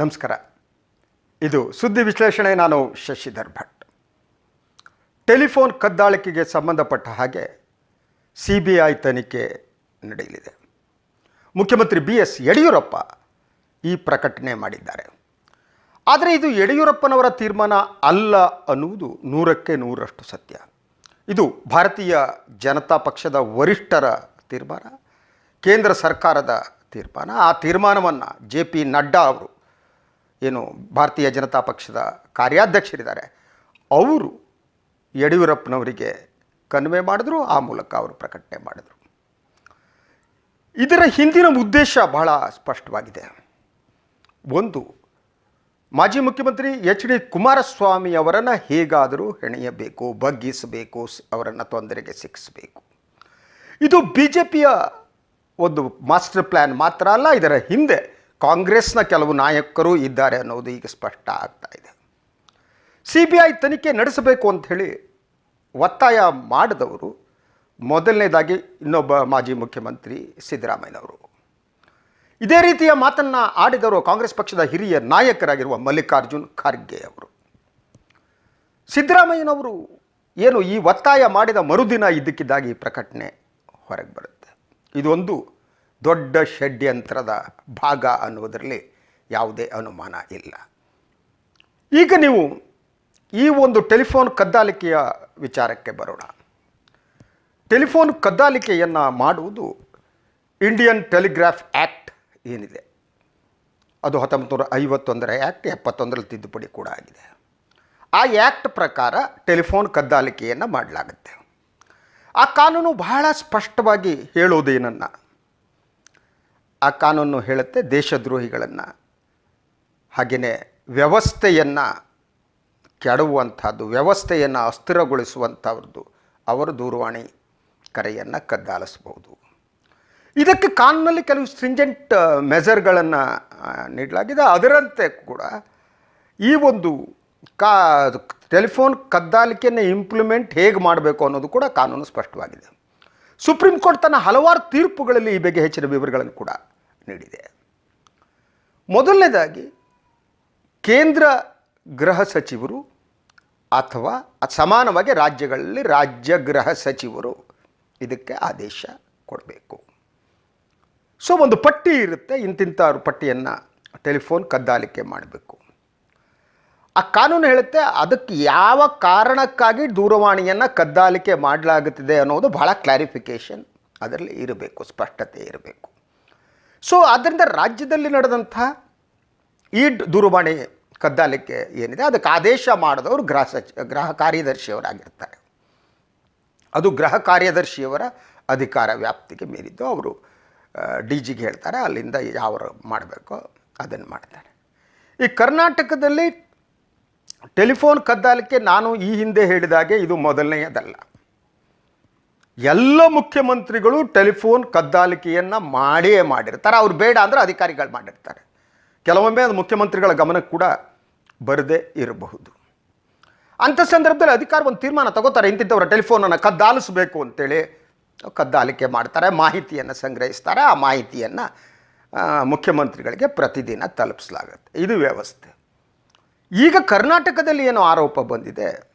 ನಮಸ್ಕಾರ. ಇದು ಸುದ್ದಿ ವಿಶ್ಲೇಷಣೆ, ನಾನು ಶಶಿಧರ್ ಭಟ್. ಟೆಲಿಫೋನ್ ಕದ್ದಾಳಿಕೆಗೆ ಸಂಬಂಧಪಟ್ಟ ಹಾಗೆ ಸಿ ಬಿ ಐ ತನಿಖೆ ನಡೆಯಲಿದೆ. ಮುಖ್ಯಮಂತ್ರಿ ಬಿ ಎಸ್ ಯಡಿಯೂರಪ್ಪ ಈ ಪ್ರಕಟಣೆ ಮಾಡಿದ್ದಾರೆ. ಆದರೆ ಇದು ಯಡಿಯೂರಪ್ಪನವರ ತೀರ್ಮಾನ ಅಲ್ಲ ಅನ್ನುವುದು ನೂರಕ್ಕೆ ನೂರಷ್ಟು ಸತ್ಯ. ಇದು ಭಾರತೀಯ ಜನತಾ ಪಕ್ಷದ ವರಿಷ್ಠರ ತೀರ್ಮಾನ, ಕೇಂದ್ರ ಸರ್ಕಾರದ ತೀರ್ಮಾನ. ಆ ತೀರ್ಮಾನವನ್ನು ಜೆ ಪಿ ನಡ್ಡಾ ಅವರು ಏನು ಭಾರತೀಯ ಜನತಾ ಪಕ್ಷದ ಕಾರ್ಯಾಧ್ಯಕ್ಷರಿದ್ದಾರೆ. ಅವರು ಯಡಿಯೂರಪ್ಪನವರಿಗೆ ಕನ್ವೆ ಮಾಡಿದ್ರು, ಆ ಮೂಲಕ ಅವರು ಪ್ರಕಟಣೆ ಮಾಡಿದರು. ಇದರ ಹಿಂದಿನ ಉದ್ದೇಶ ಬಹಳ ಸ್ಪಷ್ಟವಾಗಿದೆ. ಒಂದು, ಮಾಜಿ ಮುಖ್ಯಮಂತ್ರಿ ಎಚ್ ಡಿ ಕುಮಾರಸ್ವಾಮಿ ಅವರನ್ನು ಹೇಗಾದರೂ ಹೆಣೆಯಬೇಕು, ಬಗ್ಗಿಸಬೇಕು ಅವರನ್ನು ತೊಂದರೆಗೆ ಸಿಕ್ಕಿಸಬೇಕು. ಇದು ಬಿ ಜೆ ಪಿಯ ಒಂದು ಮಾಸ್ಟರ್ ಪ್ಲ್ಯಾನ್ ಮಾತ್ರ ಅಲ್ಲ, ಇದರ ಹಿಂದೆ ಕಾಂಗ್ರೆಸ್ನ ಕೆಲವು ನಾಯಕರು ಇದ್ದಾರೆ ಅನ್ನೋದು ಈಗ ಸ್ಪಷ್ಟ ಆಗ್ತಾ ಇದೆ. ಸಿ ಬಿ ಐ ತನಿಖೆ ನಡೆಸಬೇಕು ಅಂಥೇಳಿ ಒತ್ತಾಯ ಮಾಡಿದವರು ಮೊದಲನೇದಾಗಿ ಇನ್ನೊಬ್ಬ ಮಾಜಿ ಮುಖ್ಯಮಂತ್ರಿ ಸಿದ್ದರಾಮಯ್ಯನವರು. ಇದೇ ರೀತಿಯ ಮಾತನ್ನು ಆಡಿದವರು ಕಾಂಗ್ರೆಸ್ ಪಕ್ಷದ ಹಿರಿಯ ನಾಯಕರಾಗಿರುವ ಮಲ್ಲಿಕಾರ್ಜುನ್ ಖರ್ಗೆ ಅವರು. ಸಿದ್ದರಾಮಯ್ಯನವರು ಏನು ಈ ಒತ್ತಾಯ ಮಾಡಿದ ಮರುದಿನ ಇದ್ದಕ್ಕಿದ್ದಾಗಿ ಪ್ರಕಟಣೆ ಹೊರಗೆ ಬರುತ್ತೆ. ಇದೊಂದು ದೊಡ್ಡ ಷಡ್ಯಂತ್ರದ ಭಾಗ ಅನ್ನುವುದರಲ್ಲಿ ಯಾವುದೇ ಅನುಮಾನ ಇಲ್ಲ. ಈಗ ನೀವು ಈ ಒಂದು ಟೆಲಿಫೋನ್ ಕದ್ದಾಲಿಕೆಯ ವಿಚಾರಕ್ಕೆ ಬರೋಣ. ಟೆಲಿಫೋನ್ ಕದ್ದಾಲಿಕೆಯನ್ನು ಮಾಡುವುದು ಇಂಡಿಯನ್ ಟೆಲಿಗ್ರಾಫ್ ಆ್ಯಕ್ಟ್ ಏನಿದೆ. ಅದು ಹತ್ತೊಂಬತ್ತು ನೂರ ಐವತ್ತೊಂದರ ಆ್ಯಕ್ಟ್ ಎಪ್ಪತ್ತೊಂದರಲ್ಲಿ ತಿದ್ದುಪಡಿ ಕೂಡ ಆಗಿದೆ. ಆ ಆ್ಯಕ್ಟ್ ಪ್ರಕಾರ ಟೆಲಿಫೋನ್ ಕದ್ದಾಲಿಕೆಯನ್ನು ಮಾಡಲಾಗುತ್ತೆ. ಆ ಕಾನೂನು ಬಹಳ ಸ್ಪಷ್ಟವಾಗಿ ಹೇಳೋದೇನನ್ನು ಆ ಕಾನೂನು ಹೇಳುತ್ತೆ ದೇಶದ್ರೋಹಿಗಳನ್ನು. ಹಾಗೆಯೇ ವ್ಯವಸ್ಥೆಯನ್ನು ಕೆಡುವಂಥದ್ದು ವ್ಯವಸ್ಥೆಯನ್ನು ಅಸ್ಥಿರಗೊಳಿಸುವಂಥವ್ರದ್ದು, ಅವರು ದೂರವಾಣಿ ಕರೆಯನ್ನು ಕದ್ದಾಲಿಸಬಹುದು. ಇದಕ್ಕೆ ಕಾನೂನಲ್ಲಿ ಕೆಲವು ಸ್ಟ್ರಿಂಜೆಂಟ್ ಮೆಜರ್ಗಳನ್ನು ನೀಡಲಾಗಿದೆ. ಅದರಂತೆ ಕೂಡ ಈ ಒಂದು ಕಾ, ಟೆಲಿಫೋನ್ ಕದ್ದಾಲಿಕೆಯನ್ನು ಇಂಪ್ಲಿಮೆಂಟ್ ಹೇಗೆ ಮಾಡಬೇಕು ಅನ್ನೋದು ಕೂಡ ಕಾನೂನು ಸ್ಪಷ್ಟವಾಗಿದೆ. ಸುಪ್ರೀಂ ಕೋರ್ಟ್ ತನ್ನ ಹಲವಾರು ತೀರ್ಪುಗಳಲ್ಲಿ ಈ ಬಗ್ಗೆ ಹೆಚ್ಚಿನ ವಿವರಗಳನ್ನು ಕೂಡ ನೀಡಿದೆ. ಮೊದಲನೇದಾಗಿ ಕೇಂದ್ರ ಗೃಹ ಸಚಿವರು ಅಥವಾ ಸಮಾನವಾಗಿ ರಾಜ್ಯಗಳಲ್ಲಿ ರಾಜ್ಯ ಗೃಹ ಸಚಿವರು ಇದಕ್ಕೆ ಆದೇಶ ಕೊಡಬೇಕು. ಸೊ, ಒಂದು ಪಟ್ಟಿ ಇರುತ್ತೆ ಇಂತಿಂಥ ಪಟ್ಟಿಯನ್ನು ಟೆಲಿಫೋನ್ ಕದ್ದಾಲಿಕೆ ಮಾಡಬೇಕು. ಆ ಕಾನೂನು ಹೇಳುತ್ತೆ, ಅದಕ್ಕೆ ಯಾವ ಕಾರಣಕ್ಕಾಗಿ ದೂರವಾಣಿಯನ್ನು ಕದ್ದಾಲಿಕೆ ಮಾಡಲಾಗುತ್ತಿದೆ ಅನ್ನೋದು ಬಹಳ ಕ್ಲಾರಿಫಿಕೇಷನ್ ಅದರಲ್ಲಿ ಇರಬೇಕು, ಸ್ಪಷ್ಟತೆ ಇರಬೇಕು. ಸೊ ಆದ್ದರಿಂದ ರಾಜ್ಯದಲ್ಲಿ ನಡೆದಂಥ ಈ ದೂರವಾಣಿ ಕದ್ದಾಲಿಕೆ ಏನಿದೆ, ಅದಕ್ಕೆ ಆದೇಶ ಮಾಡಿದವರು ಗೃಹ ಸಚಿ ಗೃಹ ಕಾರ್ಯದರ್ಶಿಯವರಾಗಿರ್ತಾರೆ. ಅದು ಗೃಹ ಕಾರ್ಯದರ್ಶಿಯವರ ಅಧಿಕಾರ ವ್ಯಾಪ್ತಿಗೆ ಮೀರಿದ್ದು ಅವರು ಡಿ ಜಿಗೆ ಹೇಳ್ತಾರೆ, ಅಲ್ಲಿಂದ ಯಾವ ಮಾಡಬೇಕೋ ಅದನ್ನು ಮಾಡ್ತಾರೆ. ಈ ಕರ್ನಾಟಕದಲ್ಲಿ ಟೆಲಿಫೋನ್ ಕದ್ದಾಲಿಕೆ ನಾನು ಈ ಹಿಂದೆ ಹೇಳಿದಾಗೆ ಇದು ಮೊದಲನೆಯದಲ್ಲ. ಎಲ್ಲ ಮುಖ್ಯಮಂತ್ರಿಗಳು ಟೆಲಿಫೋನ್ ಕದ್ದಾಲಿಕೆಯನ್ನು ಮಾಡಿಯೇ ಮಾಡಿರ್ತಾರೆ. ಅವ್ರು ಬೇಡ ಅಂದರೆ ಅಧಿಕಾರಿಗಳು ಮಾಡಿರ್ತಾರೆ. ಕೆಲವೊಮ್ಮೆ ಅದು ಮುಖ್ಯಮಂತ್ರಿಗಳ ಗಮನಕ್ಕೆ ಕೂಡ ಬರದೇ ಇರಬಹುದು. ಅಂಥ ಸಂದರ್ಭದಲ್ಲಿ ಅಧಿಕಾರ ಒಂದು ತೀರ್ಮಾನ ತಗೋತಾರೆ. ಇಂತಿಂಥವ್ರ ಟೆಲಿಫೋನನ್ನು ಕದ್ದಾಲಿಸಬೇಕು ಅಂತೇಳಿ ಕದ್ದಾಲಿಕೆ ಮಾಡ್ತಾರೆ, ಮಾಹಿತಿಯನ್ನು ಸಂಗ್ರಹಿಸ್ತಾರೆ. ಆ ಮಾಹಿತಿಯನ್ನು ಮುಖ್ಯಮಂತ್ರಿಗಳಿಗೆ ಪ್ರತಿದಿನ ತಲುಪಿಸಲಾಗುತ್ತೆ. ಇದು ವ್ಯವಸ್ಥೆ. ಈಗ ಕರ್ನಾಟಕದಲ್ಲಿ ಏನು ಆರೋಪ ಬಂದಿದೆ.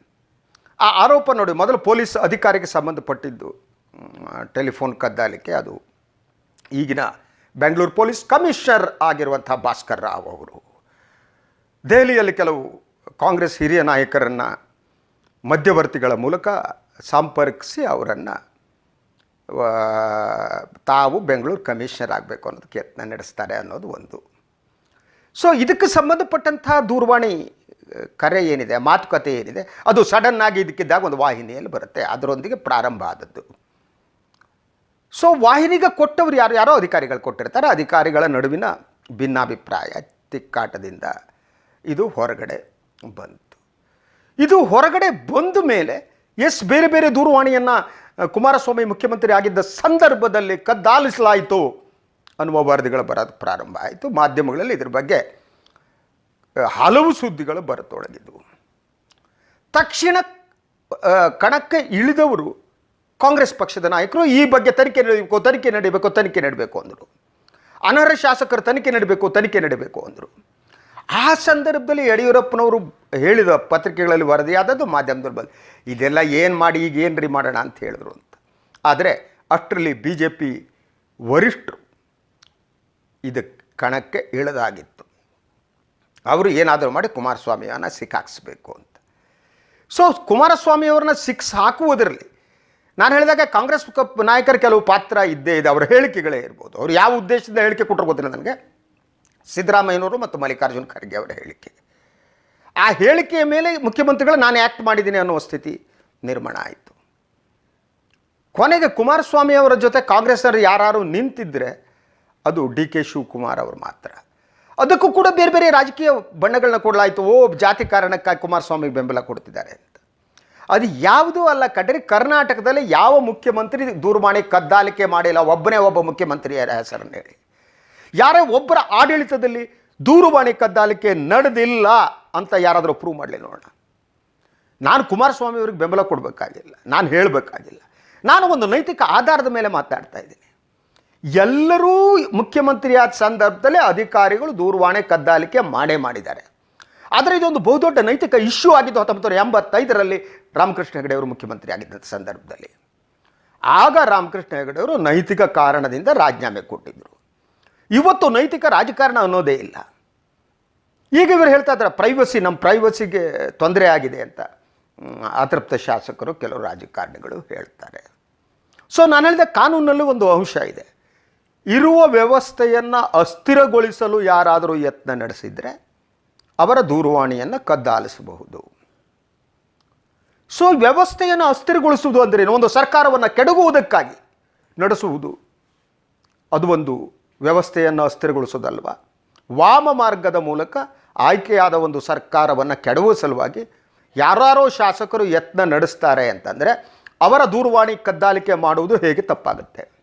ಆ ಆರೋಪ ನೋಡಿ, ಮೊದಲು ಪೊಲೀಸ್ ಅಧಿಕಾರಿಗೆ ಸಂಬಂಧಪಟ್ಟಿದ್ದು ಟೆಲಿಫೋನ್ ಕದ್ದಾಲಿಕೆ ಅದು. ಈಗಿನ ಬೆಂಗಳೂರು ಪೊಲೀಸ್ ಕಮಿಷನರ್ ಆಗಿರುವಂಥ ಭಾಸ್ಕರ್ ರಾವ್ ಅವರು. ದೆಹಲಿಯಲ್ಲಿ ಕೆಲವು ಕಾಂಗ್ರೆಸ್ ಹಿರಿಯ ನಾಯಕರನ್ನು, ಮಧ್ಯವರ್ತಿಗಳ ಮೂಲಕ ಸಂಪರ್ಕಿಸಿ ಅವರನ್ನು ತಾವು ಬೆಂಗಳೂರು ಕಮಿಷನರ್ ಆಗಬೇಕು ಅನ್ನೋದಕ್ಕೆ ಯತ್ನ ನಡೆಸ್ತಾರೆ ಅನ್ನೋದು ಒಂದು. ಸೊ ಇದಕ್ಕೆ ಸಂಬಂಧಪಟ್ಟಂಥ ದೂರವಾಣಿ ಕರೆ ಏನಿದೆ, ಮಾತುಕತೆ ಏನಿದೆ, ಅದು ಸಡನ್ ಆಗಿ ಇದಕ್ಕಿದ್ದಾಗ ಒಂದು ವಾಹಿನಿಯಲ್ಲಿ ಬರುತ್ತೆ. ಅದರೊಂದಿಗೆ ಪ್ರಾರಂಭ ಆದದ್ದು. ಸೊ ವಾಹಿನಿಗೆ ಕೊಟ್ಟವರು ಯಾರು, ಯಾರೋ ಅಧಿಕಾರಿಗಳು ಕೊಟ್ಟಿರ್ತಾರೆ. ಅಧಿಕಾರಿಗಳ ನಡುವಿನ ಭಿನ್ನಾಭಿಪ್ರಾಯ ತಿಕ್ಕಾಟದಿಂದ ಇದು ಹೊರಗಡೆ ಬಂತು. ಇದು ಹೊರಗಡೆ ಬಂದ ಮೇಲೆ, ಎಸ್, ಬೇರೆ ಬೇರೆ ದೂರವಾಣಿಯನ್ನು ಕುಮಾರಸ್ವಾಮಿ ಮುಖ್ಯಮಂತ್ರಿ ಆಗಿದ್ದ ಸಂದರ್ಭದಲ್ಲಿ ಕದ್ದಾಲಿಸಲಾಯಿತು. ಅನ್ನುವ ವರದಿಗಳು ಬರೋದು ಪ್ರಾರಂಭ ಆಯಿತು. ಮಾಧ್ಯಮಗಳಲ್ಲಿ ಇದ್ರ ಬಗ್ಗೆ ಹಲವು ಸುದ್ದಿಗಳು ಬರತೊಡಗಿದ್ವು. ತಕ್ಷಣ ಕಣಕ್ಕೆ ಇಳಿದವರು ಕಾಂಗ್ರೆಸ್ ಪಕ್ಷದ ನಾಯಕರು, ಈ ಬಗ್ಗೆ ತನಿಖೆ ನಡೀಬೇಕು ತನಿಖೆ ನಡೀಬೇಕು ತನಿಖೆ ನಡೀಬೇಕು ಅಂದರು. ಅನರ್ಹ ಶಾಸಕರು ತನಿಖೆ ನಡೀಬೇಕು ತನಿಖೆ ನಡೀಬೇಕು ಅಂದರು. ಆ ಸಂದರ್ಭದಲ್ಲಿ ಯಡಿಯೂರಪ್ಪನವರು ಹೇಳಿದ ಪತ್ರಿಕೆಗಳಲ್ಲಿ ವರದಿಯಾದದ್ದು ಮಾಧ್ಯಮದಲ್ಲಿ ಬಂದು ಇದೆಲ್ಲ ಏನು ಮಾಡಿ, ಈಗ ಏನು ರೀ ಮಾಡೋಣ ಅಂತ ಹೇಳಿದ್ರು ಅಂತ. ಆದರೆ, ಅಷ್ಟರಲ್ಲಿ ಬಿ ಜೆ ಪಿ ವರಿಷ್ಠರು ಇದಕ್ಕೆ ಕಣಕ್ಕೆ ಇಳಿದಾಗಿತ್ತು. ಅವರು ಏನಾದರೂ ಮಾಡಿ ಕುಮಾರಸ್ವಾಮಿಯನ್ನು ಸಿಕ್ಕಾಕ್ಸ್ಬೇಕು ಅಂತ. ಸೊ ಕುಮಾರಸ್ವಾಮಿಯವ್ರನ್ನ ಸಿಕ್ಸ್ ಹಾಕುವುದರಲ್ಲಿ ನಾನು ಹೇಳಿದಾಗ ಕಾಂಗ್ರೆಸ್ ನಾಯಕರ ಕೆಲವು ಪಾತ್ರ ಇದ್ದೇ ಇದೆ, ಅವರ ಹೇಳಿಕೆಗಳೇ ಇರ್ಬೋದು. ಅವ್ರು ಯಾವ ಉದ್ದೇಶದಿಂದ ಹೇಳಿಕೆ ಕೊಟ್ಟರು ಗೊತ್ತಿಲ್ಲ ನನಗೆ. ಸಿದ್ದರಾಮಯ್ಯನವರು ಮತ್ತು ಮಲ್ಲಿಕಾರ್ಜುನ್ ಖರ್ಗೆ ಅವರ ಹೇಳಿಕೆ. ಆ ಹೇಳಿಕೆಯ ಮೇಲೆ ಮುಖ್ಯಮಂತ್ರಿಗಳು ನಾನು ಆ್ಯಕ್ಟ್ ಮಾಡಿದ್ದೀನಿ ಅನ್ನೋ ಸ್ಥಿತಿ ನಿರ್ಮಾಣ ಆಯಿತು. ಕೊನೆಗೆ ಕುಮಾರಸ್ವಾಮಿ ಅವರ ಜೊತೆ ಕಾಂಗ್ರೆಸ್ನವರು ಯಾರು ನಿಂತಿದ್ದರೆ ಅದು ಡಿ ಕೆ ಶಿವಕುಮಾರ್ ಅವರು ಮಾತ್ರ. ಅದಕ್ಕೂ ಕೂಡ ಬೇರೆ ಬೇರೆ ರಾಜಕೀಯ ಬಣ್ಣಗಳನ್ನ ಕೊಡಲಾಯಿತು. ಓ, ಜಾತಿ ಕಾರಣಕ್ಕಾಗಿ ಕುಮಾರಸ್ವಾಮಿಗೆ ಬೆಂಬಲ ಕೊಡ್ತಿದ್ದಾರೆ ಅಂತ. ಅದು ಯಾವುದೂ ಅಲ್ಲ, ಕಡ್ರಿ ಕರ್ನಾಟಕದಲ್ಲಿ ಯಾವ ಮುಖ್ಯಮಂತ್ರಿ ದೂರವಾಣಿ ಕದ್ದಾಲಿಕೆ ಮಾಡಿಲ್ಲ, ಒಬ್ಬನೇ ಒಬ್ಬ ಮುಖ್ಯಮಂತ್ರಿಯರ ಹೆಸರನ್ನು ಹೇಳಿ. ಯಾರೇ ಒಬ್ಬರ ಆಡಳಿತದಲ್ಲಿ ದೂರವಾಣಿ ಕದ್ದಾಲಿಕೆ ನಡೆದಿಲ್ಲ ಅಂತ ಯಾರಾದರೂ ಪ್ರೂವ್ ಮಾಡಲಿ ನೋಡೋಣ. ನಾನು ಕುಮಾರಸ್ವಾಮಿ ಅವ್ರಿಗೆ ಬೆಂಬಲ ಕೊಡಬೇಕಾಗಿಲ್ಲ, ನಾನು ಹೇಳಬೇಕಾಗಿಲ್ಲ. ನಾನು ಒಂದು ನೈತಿಕ ಆಧಾರದ ಮೇಲೆ ಮಾತಾಡ್ತಾ ಇದ್ದೀನಿ. ಎಲ್ಲರೂ ಮುಖ್ಯಮಂತ್ರಿಯಾದ ಸಂದರ್ಭದಲ್ಲಿ ಅಧಿಕಾರಿಗಳು ದೂರವಾಣಿ ಕದ್ದಾಲಿಕೆ ಮಾಡೇ ಮಾಡಿದ್ದಾರೆ. ಆದರೆ ಇದೊಂದು ಬಹುದೊಡ್ಡ ನೈತಿಕ ಇಶ್ಯೂ ಆಗಿದ್ದು ಹತ್ತೊಂಬತ್ತು ನೂರ ಎಂಬತ್ತೈದರಲ್ಲಿ ರಾಮಕೃಷ್ಣ ಹೆಗಡೆ ಅವರು ಮುಖ್ಯಮಂತ್ರಿ ಆಗಿದ್ದ ಸಂದರ್ಭದಲ್ಲಿ. ಆಗ ರಾಮಕೃಷ್ಣ ಹೆಗಡೆ ಅವರು ನೈತಿಕ ಕಾರಣದಿಂದ ರಾಜೀನಾಮೆ ಕೊಟ್ಟಿದ್ದರು ಇವತ್ತು ನೈತಿಕ ರಾಜಕಾರಣ ಅನ್ನೋದೇ ಇಲ್ಲ. ಈಗ ಇವರು ಹೇಳ್ತಾ ಇದ್ದಾರೆ ಪ್ರೈವಸಿ ನಮ್ಮ ಪ್ರೈವಸಿಗೆ ತೊಂದರೆ ಆಗಿದೆ ಅಂತ. ಅತೃಪ್ತ ಶಾಸಕರು ಕೆಲವು ರಾಜಕಾರಣಿಗಳು ಹೇಳ್ತಾರೆ. ಸೊ ನಾನು ಹೇಳಿದ ಕಾನೂನಲ್ಲೂ ಒಂದು ಅಂಶ ಇದೆ. ಇರುವ ವ್ಯವಸ್ಥೆಯನ್ನು ಅಸ್ಥಿರಗೊಳಿಸಲು ಯಾರಾದರೂ ಯತ್ನ ನಡೆಸಿದರೆ ಅವರ ದೂರವಾಣಿಯನ್ನು ಕದ್ದಾಲಿಸಬಹುದು. ಸೊ ವ್ಯವಸ್ಥೆಯನ್ನು ಅಸ್ಥಿರಗೊಳಿಸುವುದು ಅಂದ್ರೇನು ಒಂದು ಸರ್ಕಾರವನ್ನು ಕೆಡಗುವುದಕ್ಕಾಗಿ ನಡೆಸುವುದು. ಅದು ಒಂದು ವ್ಯವಸ್ಥೆಯನ್ನು ಅಸ್ಥಿರಗೊಳಿಸೋದಲ್ವ? ವಾಮ ಮಾರ್ಗದ ಮೂಲಕ ಆಯ್ಕೆಯಾದ ಒಂದು ಸರ್ಕಾರವನ್ನು ಕೆಡವುವ ಸಲುವಾಗಿ ಯಾರ್ಯಾರೋ ಶಾಸಕರು ಯತ್ನ ನಡೆಸ್ತಾರೆ ಅಂತಂದರೆ ಅವರ ದೂರವಾಣಿ ಕದ್ದಾಲಿಕೆ ಮಾಡುವುದು ಹೇಗೆ ತಪ್ಪಾಗುತ್ತೆ?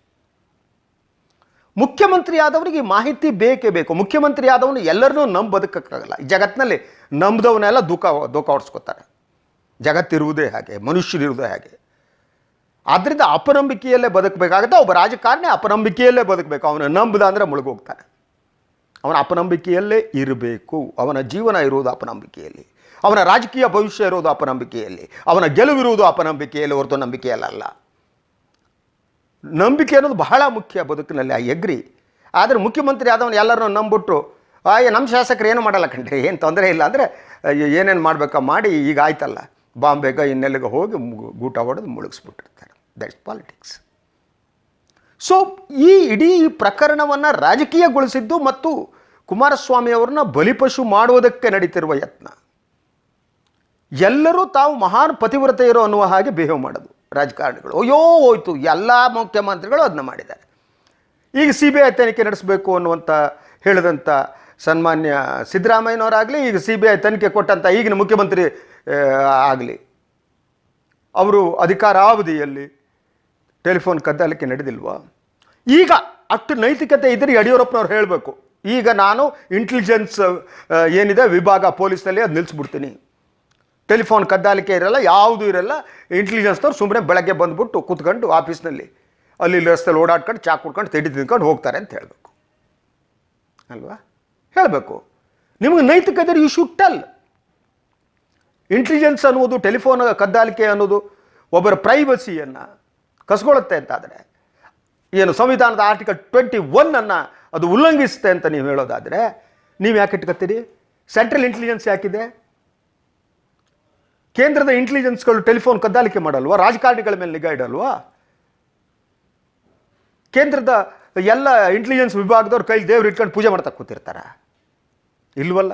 ಮುಖ್ಯಮಂತ್ರಿ ಆದವರಿಗೆ ಮಾಹಿತಿ ಬೇಕೇ ಬೇಕು. ಮುಖ್ಯಮಂತ್ರಿ ಆದವನು ಎಲ್ಲರನ್ನೂ ನಂಬ ಬದುಕಕ್ಕಾಗಲ್ಲ ಈ ಜಗತ್ತಿನಲ್ಲಿ ನಂಬಿದವನ್ನೆಲ್ಲ ದುಃಖ ದುಃಖ ಹೊಡ್ಸ್ಕೊತಾರೆ. ಜಗತ್ತಿರುವುದೇ ಹಾಗೆ, ಮನುಷ್ಯರಿರುವುದೇ ಹಾಗೆ. ಆದ್ದರಿಂದ ಅಪನಂಬಿಕೆಯಲ್ಲೇ ಬದುಕಬೇಕಾಗುತ್ತೆ. ಒಬ್ಬ ರಾಜಕಾರಣಿ ಅಪನಂಬಿಕೆಯಲ್ಲೇ ಬದುಕಬೇಕು. ಅವನು ನಂಬದ ಅಂದರೆ ಮುಳುಗೋಗ್ತಾನೆ. ಅವನ ಅಪನಂಬಿಕೆಯಲ್ಲೇ ಇರಬೇಕು. ಅವನ ಜೀವನ ಇರುವುದು ಅಪನಂಬಿಕೆಯಲ್ಲಿ. ಅವನ ರಾಜಕೀಯ ಭವಿಷ್ಯ ಇರೋದು ಅಪನಂಬಿಕೆಯಲ್ಲಿ. ಅವನ ಗೆಲುವಿರುವುದು ಅಪನಂಬಿಕೆಯಲ್ಲಿ ಹೊರತು ನಂಬಿಕೆಯಲ್ಲ ನಂಬಿಕೆ ಅನ್ನೋದು ಬಹಳ ಮುಖ್ಯ ಬದುಕಿನಲ್ಲಿ ಆ ಎಗ್ರಿ. ಆದರೆ ಮುಖ್ಯಮಂತ್ರಿ ಆದವನು ಎಲ್ಲರನ್ನೂ ನಂಬಿಟ್ಟು ಆಯ್ ನಮ್ಮ ಶಾಸಕರು ಏನು ಮಾಡಲ್ಲ ಕಣ್ರಿ, ಏನು ತೊಂದರೆ ಇಲ್ಲ ಅಂದರೆ ಏನೇನು ಮಾಡಬೇಕಾ ಮಾಡಿ, ಈಗ ಆಯ್ತಲ್ಲ. ಬಾಂಬೆಗ ಇನ್ನೆಲ್ಲಿಗೆ ಹೋಗಿ ಗೂಟ ಹೊಡೆದು ಮುಳುಗಿಸ್ಬಿಟ್ಟಿರ್ತಾರೆ. ದಟ್ಸ್ ಪಾಲಿಟಿಕ್ಸ್ ಸೊ ಈ ಇಡೀ ಪ್ರಕರಣವನ್ನು ರಾಜಕೀಯಗೊಳಿಸಿದ್ದು ಮತ್ತು ಕುಮಾರಸ್ವಾಮಿ ಅವ್ರನ್ನ ಬಲಿಪಶು ಮಾಡುವುದಕ್ಕೆ ನಡೀತಿರುವ ಯತ್ನ. ಎಲ್ಲರೂ ತಾವು ಮಹಾನ್ ಪತಿವ್ರತೆಯರು ಅನ್ನುವ ಹಾಗೆ ಬಿಹೇವ್ ಮಾಡೋದು. ರಾಜಕಾರಣಿಗಳು. ಅಯ್ಯೋ, ಹೋಯ್ತು. ಎಲ್ಲ ಮುಖ್ಯಮಂತ್ರಿಗಳು ಅದನ್ನ ಮಾಡಿದ್ದಾರೆ. ಈಗ ಸಿ ಬಿ ಐ ತನಿಖೆ ನಡೆಸಬೇಕು ಅನ್ನುವಂಥ ಹೇಳಿದಂಥ ಸನ್ಮಾನ್ಯ ಸಿದ್ದರಾಮಯ್ಯನವರಾಗಲಿ, ಈಗ ಸಿ ಬಿ ಐ ತನಿಖೆ ಕೊಟ್ಟಂಥ ಈಗಿನ ಮುಖ್ಯಮಂತ್ರಿ ಆಗಲಿ. ಅವರು ಅಧಿಕಾರಾವಧಿಯಲ್ಲಿ ಟೆಲಿಫೋನ್ ಕದ್ದಾಲಿಕೆ ನಡೆದಿಲ್ವಾ? ಈಗ ಅಷ್ಟು ನೈತಿಕತೆ ಇದ್ದರೆ ಯಡಿಯೂರಪ್ಪನವ್ರು ಹೇಳಬೇಕು. ಈಗ ನಾನು ಇಂಟೆಲಿಜೆನ್ಸ್ ಏನಿದೆ, ವಿಭಾಗ ಪೊಲೀಸಲ್ಲಿ ಅದು ನಿಲ್ಲಿಸ್ಬಿಡ್ತೀನಿ ಟೆಲಿಫೋನ್ ಕದ್ದಾಲಿಕೆ ಇರಲ್ಲ, ಯಾವುದೂ ಇರಲ್ಲ ಇಂಟೆಲಿಜೆನ್ಸ್ನವ್ರು ಸುಮ್ಮನೆ ಬೆಳಗ್ಗೆ ಬಂದುಬಿಟ್ಟು ಕೂತ್ಕೊಂಡು ಆಫೀಸ್ನಲ್ಲಿ ಅಲ್ಲಿ ರಸ್ತೆಲಿ ಓಡಾಡ್ಕೊಂಡು ಚಾಕ್ ಕುಡ್ಕೊಂಡು ತಿಂಡಿ ತಿನ್ಕೊಂಡು ಹೋಗ್ತಾರೆ ಅಂತ ಹೇಳಬೇಕು. ಅಲ್ವಾ? ಹೇಳಬೇಕು. ನಿಮಗೆ ನೈತಿಕತೆ ಯು ಶುಡ್ ಟೆಲ್. ಇಂಟೆಲಿಜೆನ್ಸ್ ಅನ್ನುವುದು, ಟೆಲಿಫೋನ್ ಕದ್ದಾಲಿಕೆ ಅನ್ನೋದು ಒಬ್ಬರ ಪ್ರೈವಸಿಯನ್ನು ಕಸ್ಕೊಳ್ಳುತ್ತೆ ಅಂತಾದರೆ, ಏನು ಸಂವಿಧಾನದ ಆರ್ಟಿಕಲ್ ಟ್ವೆಂಟಿ ಒನ್ನನ್ನು ಅದು ಉಲ್ಲಂಘಿಸುತ್ತೆ ಅಂತ ನೀವು ಹೇಳೋದಾದರೆ ನೀವು ಯಾಕೆ ಇಟ್ಕೊತೀರಿ ಸೆಂಟ್ರಲ್ ಇಂಟೆಲಿಜೆನ್ಸ್ ಯಾಕಿದೆ? ಕೇಂದ್ರದ ಇಂಟೆಲಿಜೆನ್ಸ್ಗಳು ಟೆಲಿಫೋನ್ ಕದ್ದಾಲಿಕೆ ಮಾಡಲ್ವಾ? ರಾಜಕಾರಣಿಗಳ ಮೇಲೆ ನಿಗಾ ಇಡಲ್ವಾ? ಕೇಂದ್ರದ ಎಲ್ಲ ಇಂಟೆಲಿಜೆನ್ಸ್ ವಿಭಾಗದವ್ರು ಕೈಲಿ ದೇವ್ರು ಇಟ್ಕೊಂಡು ಪೂಜೆ ಮಾಡ್ತಾ ಕೂತಿರ್ತಾರ. ಇಲ್ವಲ್ಲ?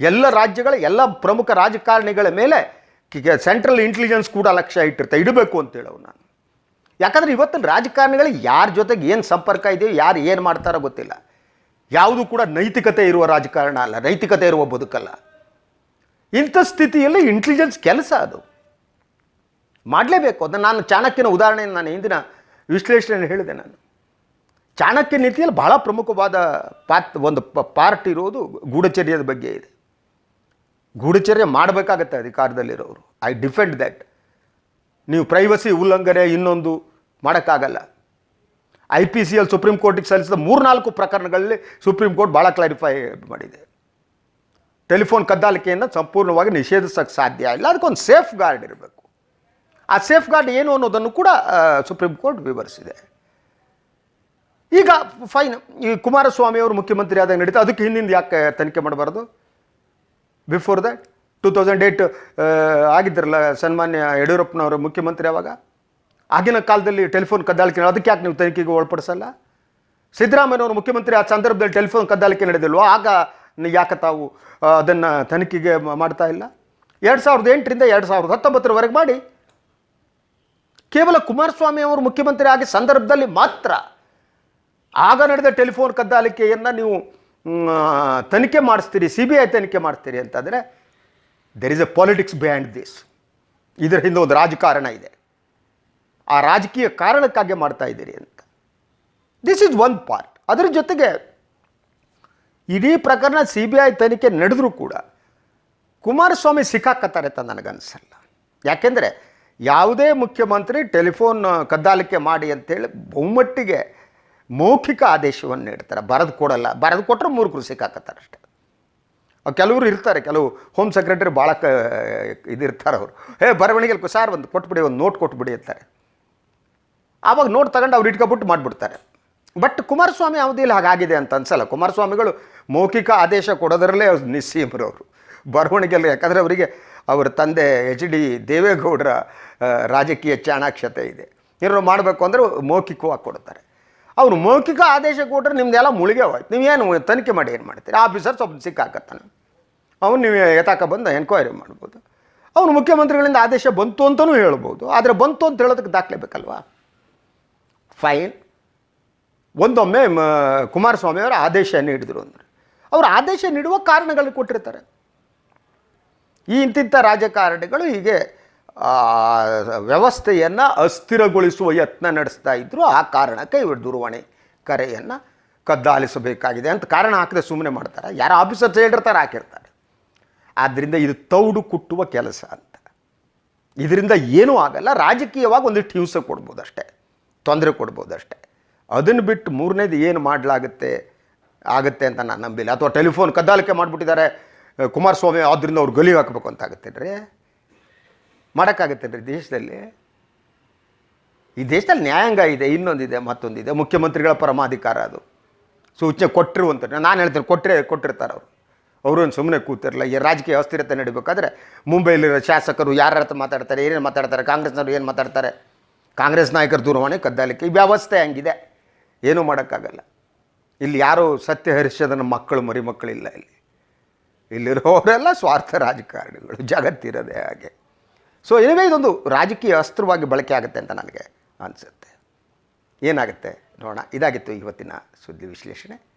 ಎಲ್ಲ ರಾಜ್ಯಗಳ, ಎಲ್ಲ ಪ್ರಮುಖ ರಾಜಕಾರಣಿಗಳ ಮೇಲೆ ಸೆಂಟ್ರಲ್ ಇಂಟೆಲಿಜೆನ್ಸ್ ಕೂಡ ಲಕ್ಷ್ಯ ಇಟ್ಟಿರ್ತಾ. ಇಡಬೇಕು ಅಂತೇಳಿ ಅವು ನಾನು. ಯಾಕಂದ್ರೆ ಇವತ್ತಿನ ರಾಜಕಾರಣಿಗಳಿಗೆ ಯಾರ ಜೊತೆಗೆ ಏನು ಸಂಪರ್ಕ ಇದೆಯೋ ಯಾರು ಏನು ಮಾಡ್ತಾರೋ ಗೊತ್ತಿಲ್ಲ. ಯಾವುದು ಕೂಡ ನೈತಿಕತೆ ಇರುವ ರಾಜಕಾರಣ ಅಲ್ಲ. ನೈತಿಕತೆ ಇರುವ ಬದುಕಲ್ಲ. ಇಂಥ ಸ್ಥಿತಿಯಲ್ಲಿ ಇಂಟೆಲಿಜೆನ್ಸ್ ಕೆಲಸ ಅದು. ಮಾಡಲೇಬೇಕು. ಅದನ್ನು ನಾನು ಚಾಣಕ್ಯನ ಉದಾಹರಣೆಯನ್ನು ನಾನು ಹಿಂದಿನ ವಿಶ್ಲೇಷಣೆ ಹೇಳಿದೆ ನಾನು. ಚಾಣಕ್ಯ ನೀತಿಯಲ್ಲಿ ಬಹಳ ಪ್ರಮುಖವಾದ ಪಾತ್, ಒಂದು ಪಾರ್ಟ್ ಇರೋದು ಗೂಢಚರ್ಯದ ಬಗ್ಗೆ ಇದೆ. ಗೂಢಚರ್ಯ ಮಾಡಬೇಕಾಗತ್ತೆ ಅಧಿಕಾರದಲ್ಲಿರೋರು. ಐ ಡಿಫೆಂಡ್ ದ್ಯಾಟ್ ನೀವು ಪ್ರೈವಸಿ ಉಲ್ಲಂಘನೆ ಇನ್ನೊಂದು ಮಾಡೋಕ್ಕಾಗಲ್ಲ. I P C L supreme ಕೋರ್ಟಿಗೆ ಸಲ್ಲಿಸಿದ ಮೂರ್ನಾಲ್ಕು ಪ್ರಕರಣಗಳಲ್ಲಿ ಸುಪ್ರೀಂ ಕೋರ್ಟ್ ಭಾಳ ಕ್ಲಾರಿಫೈ ಮಾಡಿದೆ. ಟೆಲಿಫೋನ್ ಕದ್ದಾಲಿಕೆಯನ್ನು ಸಂಪೂರ್ಣವಾಗಿ ನಿಷೇಧಿಸೋಕ್ಕೆ ಸಾಧ್ಯ ಇಲ್ಲ. ಅದಕ್ಕೊಂದು ಸೇಫ್ ಗಾರ್ಡ್ ಇರಬೇಕು. ಆ ಸೇಫ್ ಗಾರ್ಡ್ ಏನು ಅನ್ನೋದನ್ನು ಕೂಡ ಸುಪ್ರೀಂ ಕೋರ್ಟ್ ವಿವರಿಸಿದೆ. ಈಗ ಫೈನ್, ಈ ಕುಮಾರಸ್ವಾಮಿ ಅವರು ಮುಖ್ಯಮಂತ್ರಿ ಆದಾಗ ನಡೀತಾ, ಅದಕ್ಕೆ ಹಿಂದಿಂದ ಯಾಕೆ ತನಿಖೆ ಮಾಡಬಾರ್ದು? Before that two thousand eight ಆಗಿದ್ರಲ್ಲ ಸನ್ಮಾನ್ಯ ಯಡಿಯೂರಪ್ಪನವರು ಮುಖ್ಯಮಂತ್ರಿ ಆವಾಗ? ಆಗಿನ ಕಾಲದಲ್ಲಿ ಟೆಲಿಫೋನ್ ಕದ್ದಾಲಿಕೆ, ಅದಕ್ಕೆ ಯಾಕೆ ನೀವು ತನಿಖೆಗೆ ಒಳಪಡಿಸಲ್ಲ? ಸಿದ್ದರಾಮಯ್ಯವರು ಮುಖ್ಯಮಂತ್ರಿ ಆ ಸಂದರ್ಭದಲ್ಲಿ ಟೆಲಿಫೋನ್ ಕದ್ದಾಲಿಕೆ ನಡೆದಿಲ್ವೋ? ಆಗ ಯಾಕೆ ತಾವು ಅದನ್ನು ತನಿಖೆಗೆ ಮಾಡ್ತಾ ಇಲ್ಲ. ಎರಡು ಸಾವಿರದ ಎಂಟರಿಂದ ಎರಡು ಸಾವಿರದ ಹತ್ತೊಂಬತ್ತರವರೆಗೆ ಮಾಡಿ. ಕೇವಲ ಕುಮಾರಸ್ವಾಮಿ ಅವರು ಮುಖ್ಯಮಂತ್ರಿ ಆಗಿ ಸಂದರ್ಭದಲ್ಲಿ ಮಾತ್ರ ಆಗ ನಡೆದ ಟೆಲಿಫೋನ್ ಕದ್ದಾಲಿಕೆಯನ್ನು ನೀವು ತನಿಖೆ ಮಾಡಿಸ್ತೀರಿ ಸಿ ಬಿ ಐ ತನಿಖೆ ಮಾಡ್ತೀರಿ ಅಂತಂದರೆ there is a politics behind this ಇದರ ಹಿಂದೆ ಒಂದು ರಾಜಕಾರಣ ಇದೆ. ಆ ರಾಜಕೀಯ ಕಾರಣಕ್ಕಾಗಿ ಮಾಡ್ತಾ ಇದ್ದೀರಿ ಅಂತ. ದಿಸ್ ಇಸ್ ಒನ್ ಪಾರ್ಟ್ ಅದರ ಜೊತೆಗೆ ಇಡೀ ಪ್ರಕರಣ ಸಿ ಬಿ ಐ ತನಿಖೆ ನಡೆದರೂ ಕೂಡ ಕುಮಾರಸ್ವಾಮಿ ಸಿಕ್ಕಾಕತ್ತಾರೆ ಅಂತ ನನಗನ್ಸಲ್ಲ. ಯಾಕೆಂದರೆ ಯಾವುದೇ ಮುಖ್ಯಮಂತ್ರಿ ಟೆಲಿಫೋನ್ ಕದ್ದಾಲಿಕೆ ಮಾಡಿ ಅಂತೇಳಿ ಬಹುಮಟ್ಟಿಗೆ ಮೌಖಿಕ ಆದೇಶವನ್ನು ನೀಡ್ತಾರೆ. ಬರೆದು ಕೊಡಲ್ಲ. ಬರೆದು ಕೊಟ್ಟರೆ ಮೂರ್ಖರು ಸಿಕ್ಕಾಕತ್ತಾರೆ ಅಷ್ಟೇ. ಕೆಲವರು ಇರ್ತಾರೆ. ಕೆಲವು ಹೋಮ್ ಸೆಕ್ರೆಟರಿ ಭಾಳ ಕ ಇದಿರ್ತಾರೆ ಅವರು. ಹೇ ಬರವಣಿಗೆಲಿ ಸಾರ್ ಒಂದು ಕೊಟ್ಬಿಡಿ, ಒಂದು ನೋಟ್ ಕೊಟ್ಬಿಡಿ ಅಂತಾರೆ. ಆವಾಗ ನೋಟ್ ತಗೊಂಡು ಅವ್ರು ಇಟ್ಕೊಬಿಟ್ಟು ಮಾಡಿಬಿಡ್ತಾರೆ. ಬಟ್ ಕುಮಾರಸ್ವಾಮಿ ಅವಧಿಯಲ್ಲಿ ಹಾಗಾಗಿದೆ ಅಂತ ಅನ್ಸಲ್ಲ. ಕುಮಾರಸ್ವಾಮಿಗಳು ಮೌಖಿಕ ಆದೇಶ ಕೊಡೋದರಲ್ಲೇ ಅವ್ರು ನಿಸ್ಸೀಮರು ಅವರು ಬರವಣಿಗೆಯಲ್ಲಿ ಯಾಕಂದರೆ ಅವರಿಗೆ ಅವರ ತಂದೆ ಎಚ್ ಡಿ ದೇವೇಗೌಡರ ರಾಜಕೀಯ ಚಾಣಾಕ್ಷತೆ ಇದೆ. ಏನಾರು ಮಾಡಬೇಕು ಅಂದರೆ ಮೌಖಿಕವಾಗಿ ಕೊಡ್ತಾರೆ. ಅವ್ರು ಮೌಖಿಕ ಆದೇಶ ಕೊಟ್ಟರೆ ನಿಮ್ದೆಲ್ಲ ಮುಳುಗೆ ಹೋಯ್ತು. ನೀವೇನು ತನಿಖೆ ಮಾಡಿ ಏನು ಮಾಡ್ತೀರಿ? ಆಫೀಸರ್ ಸ್ವಲ್ಪ ಸಿಕ್ಕಾಕತ್ತಾನೆ. ಅವನು ನೀವು ಎತ್ತಾಕ ಬಂದು ಎನ್ಕ್ವೈರಿ ಮಾಡ್ಬೋದು. ಅವನು ಮುಖ್ಯಮಂತ್ರಿಗಳಿಂದ ಆದೇಶ ಬಂತು ಅಂತಲೂ ಹೇಳ್ಬೋದು. ಆದರೆ ಬಂತು ಅಂತ ಹೇಳೋದಕ್ಕೆ ದಾಖಲೆ ಬೇಕಲ್ವಾ? ಫೈನ್ ಒಂದೊಮ್ಮೆ, ಮ ಕುಮಾರಸ್ವಾಮಿ ಅವರು ಆದೇಶ ನೀಡಿದರು ಅಂದರೆ. ಅವರು ಆದೇಶ ನೀಡುವ ಕಾರಣಗಳನ್ನು ಕೊಟ್ಟಿರ್ತಾರೆ. ಈ ಇಂತಿಂಥ ರಾಜಕಾರಣಿಗಳು ಹೀಗೆ ವ್ಯವಸ್ಥೆಯನ್ನು ಅಸ್ಥಿರಗೊಳಿಸುವ ಯತ್ನ ನಡೆಸ್ತಾ ಇದ್ದರು ಆ ಕಾರಣಕ್ಕೆ ಇವರು ದೂರವಾಣಿ ಕರೆಯನ್ನು ಕದ್ದಾಲಿಸಬೇಕಾಗಿದೆ ಅಂತ ಕಾರಣ ಹಾಕಿದ್ರೆ ಸುಮ್ಮನೆ ಮಾಡ್ತಾರೆ. ಯಾರು ಆಫೀಸರ್ಸ್ ಹೇಳಿರ್ತಾರೆ, ಹಾಕಿರ್ತಾರೆ. ಆದ್ದರಿಂದ ಇದು ತೌಡು ಕುಟ್ಟುವ ಕೆಲಸ ಅಂತ. ಇದರಿಂದ ಏನೂ ಆಗಲ್ಲ. ರಾಜಕೀಯವಾಗಿ ಒಂದಿಷ್ಟು ಹಿಂಸೆ ಕೊಡ್ಬೋದು ಅಷ್ಟೇ ತೊಂದರೆ ಕೊಡ್ಬೋದು ಅಷ್ಟೇ ಅದನ್ನು ಬಿಟ್ಟು ಮೂರನೇದು ಏನು ಮಾಡಲಾಗುತ್ತೆ, ಆಗುತ್ತೆ ಅಂತ ನಾನು ನಂಬಿಲ್ಲ. ಅಥವಾ ಟೆಲಿಫೋನ್ ಕದ್ದಾಲಿಕೆ ಮಾಡಿಬಿಟ್ಟಿದ್ದಾರೆ ಕುಮಾರಸ್ವಾಮಿ ಆದ್ದರಿಂದ ಅವ್ರು ಗಲಿ ಹಾಕಬೇಕು ಅಂತ ಮಾಡೋಕ್ಕಾಗುತ್ತೆ ರೀ ದೇಶದಲ್ಲಿ? ಈ ದೇಶದಲ್ಲಿ ನ್ಯಾಯಾಂಗ ಇದೆ, ಇನ್ನೊಂದಿದೆ, ಮತ್ತೊಂದಿದೆ. ಮುಖ್ಯಮಂತ್ರಿಗಳ ಪರಮಾಧಿಕಾರ ಅದು. ಸೂಚನೆ ಕೊಟ್ಟಿರುವಂಥದ್ದು. ನಾನು ಹೇಳ್ತೀನಿ ಕೊಟ್ಟರೆ ಕೊಟ್ಟಿರ್ತಾರೆ ಅವರು. ಅವರು ಸುಮ್ಮನೆ ಕೂತಿರಲ್ಲ ಈ ರಾಜಕೀಯ ಅಸ್ಥಿರತೆ ನಡಿಬೇಕಾದ್ರೆ ಮುಂಬೈಲಿರೋ ಶಾಸಕರು ಯಾರ ಹತ್ರ ಮಾತಾಡ್ತಾರೆ, ಏನೇನು ಮಾತಾಡ್ತಾರೆ, ಕಾಂಗ್ರೆಸ್ನವ್ರು ಏನು ಮಾತಾಡ್ತಾರೆ? ಕಾಂಗ್ರೆಸ್ ನಾಯಕರ ದೂರವಾಣಿ ಕದ್ದಾಲಿಕೆ. ಈ ವ್ಯವಸ್ಥೆ ಹಂಗಿದೆ. ಏನೂ ಮಾಡೋಕ್ಕಾಗಲ್ಲ. ಇಲ್ಲಿ ಯಾರು ಸತ್ಯ ಹರಿಶ್ಚಂದ್ರನ ಮಕ್ಕಳು ಮರಿ ಮಕ್ಕಳಿಲ್ಲ ಇಲ್ಲಿ. ಇಲ್ಲಿರೋರೆಲ್ಲ ಸ್ವಾರ್ಥ ರಾಜಕಾರಣಿಗಳು ಜಗತ್ತಿರೋದೇ ಹಾಗೆ. ಸೊ ಏನೇ ಇದೊಂದು ರಾಜಕೀಯ ಅಸ್ತ್ರವಾಗಿ ಬಳಕೆ ಆಗುತ್ತೆ ಅಂತ ನನಗೆ ಅನಿಸುತ್ತೆ. ಏನಾಗುತ್ತೆ? ನೋಡೋಣ. ಇದಾಗಿತ್ತು ಇವತ್ತಿನ ಸುದ್ದಿ ವಿಶ್ಲೇಷಣೆ.